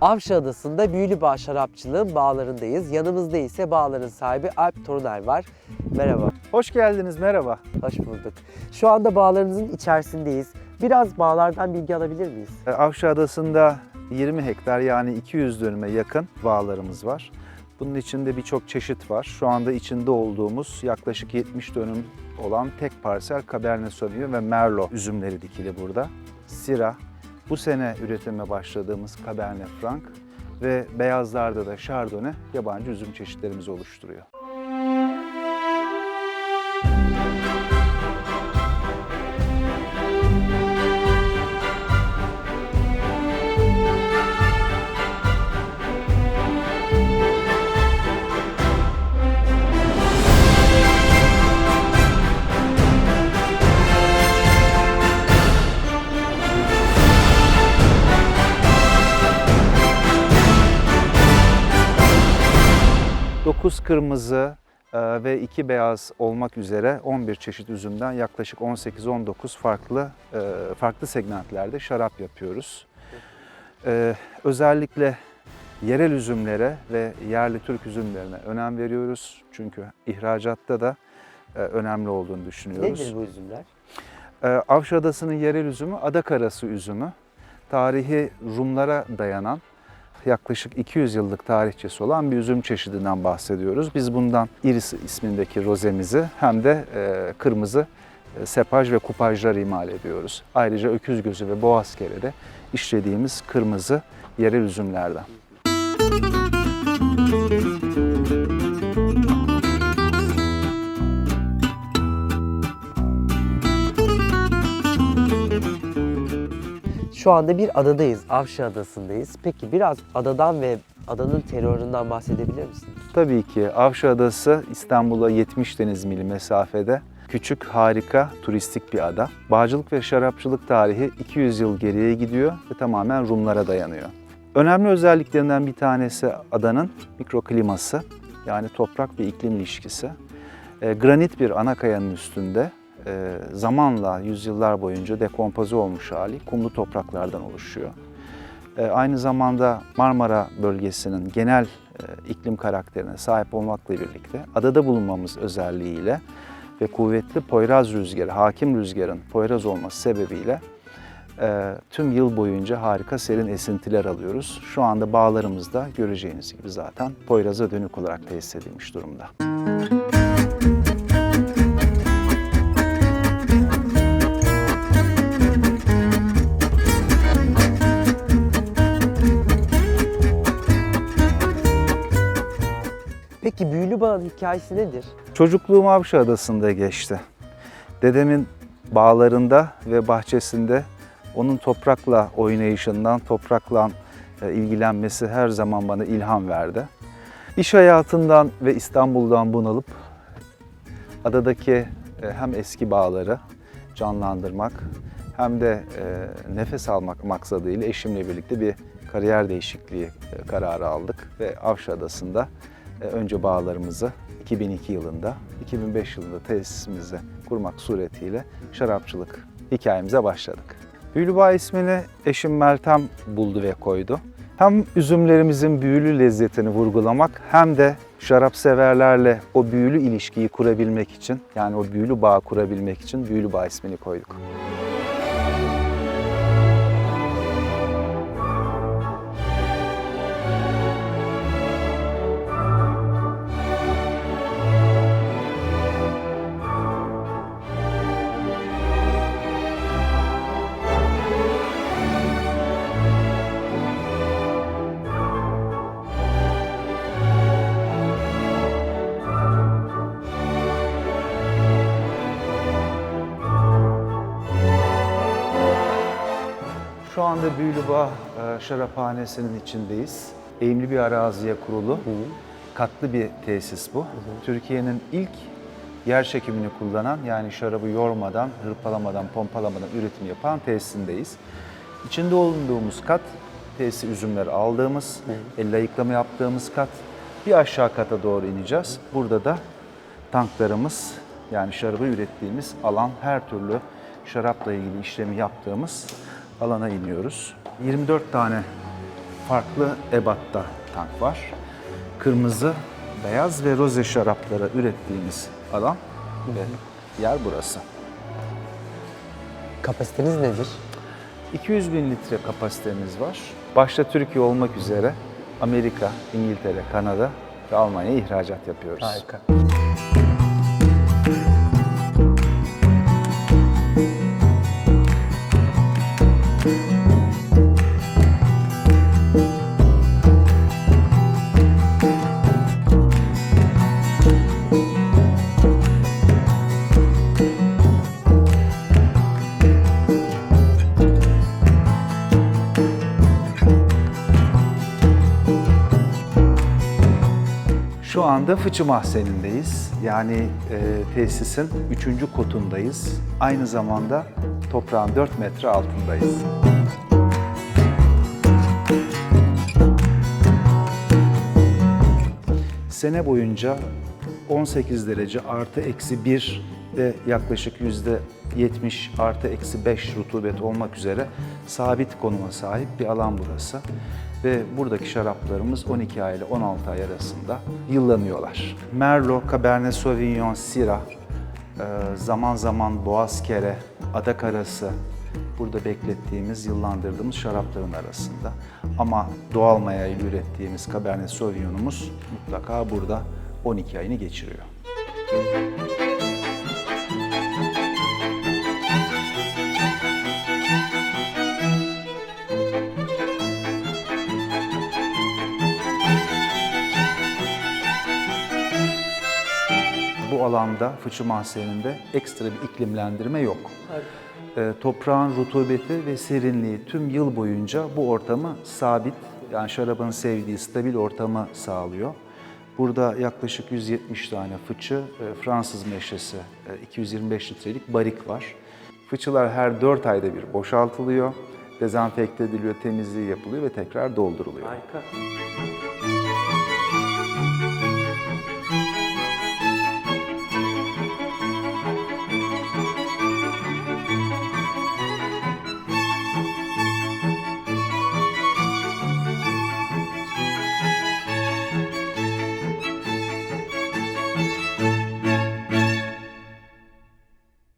Avşa Adası'nda Büyülübağ Şarapçılığın bağlarındayız. Yanımızda ise bağların sahibi Alp Toruner var. Merhaba, Hoş geldiniz, merhaba. hoş bulduk. Şu anda bağlarınızın içerisindeyiz. Biraz bağlardan bilgi alabilir miyiz? Ee, Avşa Adası'nda 20 hektar yani 200 dönüme yakın bağlarımız var. Bunun içinde birçok çeşit var. Şu anda içinde olduğumuz yaklaşık 70 dönüm olan tek parsel Cabernet Sauvignon ve Merlot üzümleri dikili burada. Syrah, bu sene üretime başladığımız Cabernet Franc ve beyazlarda da Chardonnay yabancı üzüm çeşitlerimizi oluşturuyor. Dokuz kırmızı e, ve iki beyaz olmak üzere 11 çeşit üzümden yaklaşık 18-19 farklı e, farklı segmentlerde şarap yapıyoruz. E, Özellikle yerel üzümlere ve yerli Türk üzümlerine önem veriyoruz. Çünkü ihracatta da önemli olduğunu düşünüyoruz. Nedir bu üzümler? Avşa Adası'nın yerel üzümü Adakarası üzümü. Tarihi Rumlara dayanan yaklaşık 200 yıllık tarihçesi olan bir üzüm çeşidinden bahsediyoruz. Biz bundan Iris ismindeki rozemizi hem de e, kırmızı e, sepaj ve kupajlar imal ediyoruz. Ayrıca öküz gözü ve boğaz de işlediğimiz kırmızı yerel üzümlerden. Şu anda bir adadayız, Avşa Adası'ndayız. Peki biraz adadan ve adanın teröründen bahsedebilir misiniz? Tabii ki Avşa Adası İstanbul'a 70 deniz mili mesafede. Küçük, harika, turistik bir ada. Bağcılık ve şarapçılık tarihi 200 yıl geriye gidiyor ve tamamen Rumlara dayanıyor. Önemli özelliklerinden bir tanesi adanın mikrokliması yani toprak ve iklim ilişkisi. E, granit bir ana kayanın üstünde zamanla yüzyıllar boyunca dekompoze olmuş hali kumlu topraklardan oluşuyor. E, aynı zamanda Marmara bölgesinin genel e, iklim karakterine sahip olmakla birlikte adada bulunmamız özelliğiyle ve kuvvetli Poyraz rüzgarı, hakim rüzgarın Poyraz olması sebebiyle e, tüm yıl boyunca harika serin esintiler alıyoruz. Şu anda bağlarımızda göreceğiniz gibi zaten Poyraz'a dönük olarak tesis edilmiş durumda. Peki Büyülübağ'ın hikayesi nedir? Çocukluğum Avşa Adası'nda geçti. Dedemin bağlarında ve bahçesinde onun toprakla oynayışından, toprakla e, ilgilenmesi her zaman bana ilham verdi. İş hayatından ve İstanbul'dan bunalıp adadaki e, hem eski bağları canlandırmak hem de e, nefes almak maksadıyla eşimle birlikte bir kariyer değişikliği kararı aldık ve Avşa Adası'nda önce bağlarımızı 2002 yılında, 2005 yılında tesisimizi kurmak suretiyle şarapçılık hikayemize başladık. Büyülübağ ismini eşim Meltem buldu ve koydu. Hem üzümlerimizin büyülü lezzetini vurgulamak hem de şarap severlerle o büyülü ilişkiyi kurabilmek için yani o büyülü bağ kurabilmek için Büyülübağ ismini koyduk. Şu anda Büyülübağ e, Şaraphanesi'nin içindeyiz. Eğimli bir araziye kurulu, katlı bir tesis bu. Türkiye'nin ilk yer çekimini kullanan yani şarabı yormadan, hırpalamadan, pompalamadan üretim yapan tesisindeyiz. İçinde bulunduğumuz kat tesisi üzümleri aldığımız, el ayıklama yaptığımız kat. Bir aşağı kata doğru ineceğiz. Burada da tanklarımız yani şarabı ürettiğimiz alan her türlü şarapla ilgili işlemi yaptığımız alana iniyoruz. 24 tane farklı ebatta tank var. Kırmızı, beyaz ve roze şarapları ürettiğimiz alan ve yer burası. Kapasiteniz nedir? 200 bin litre kapasitemiz var. Başta Türkiye olmak üzere Amerika, İngiltere, Kanada ve Almanya'ya ihracat yapıyoruz. Harika. Şu anda fıçı mahzenindeyiz. Yani e, tesisin üçüncü kotundayız. Aynı zamanda toprağın 4 metre altındayız. Sene boyunca 18 derece artı eksi 1 ve yaklaşık yüzde 70 artı eksi 5 rutubet olmak üzere sabit konuma sahip bir alan burası. Ve buradaki şaraplarımız 12 ay ile 16 ay arasında yıllanıyorlar. Merlot, Cabernet Sauvignon, Syrah, e, zaman zaman Boğaz Kere, Adak Arası, burada beklettiğimiz, yıllandırdığımız şarapların arasında. Ama doğal maya ile ürettiğimiz Cabernet Sauvignon'umuz mutlaka burada 12 ayını geçiriyor. Alanda, fıçı mahzeninde ekstra bir iklimlendirme yok. Ee, toprağın rutubeti ve serinliği tüm yıl boyunca bu ortamı sabit, yani şarabın sevdiği stabil ortamı sağlıyor. Burada yaklaşık 170 tane fıçı, e, Fransız meşresi, e, 225 litrelik barik var. Fıçılar her 4 ayda bir boşaltılıyor, dezenfekte ediliyor, temizliği yapılıyor ve tekrar dolduruluyor. Harika.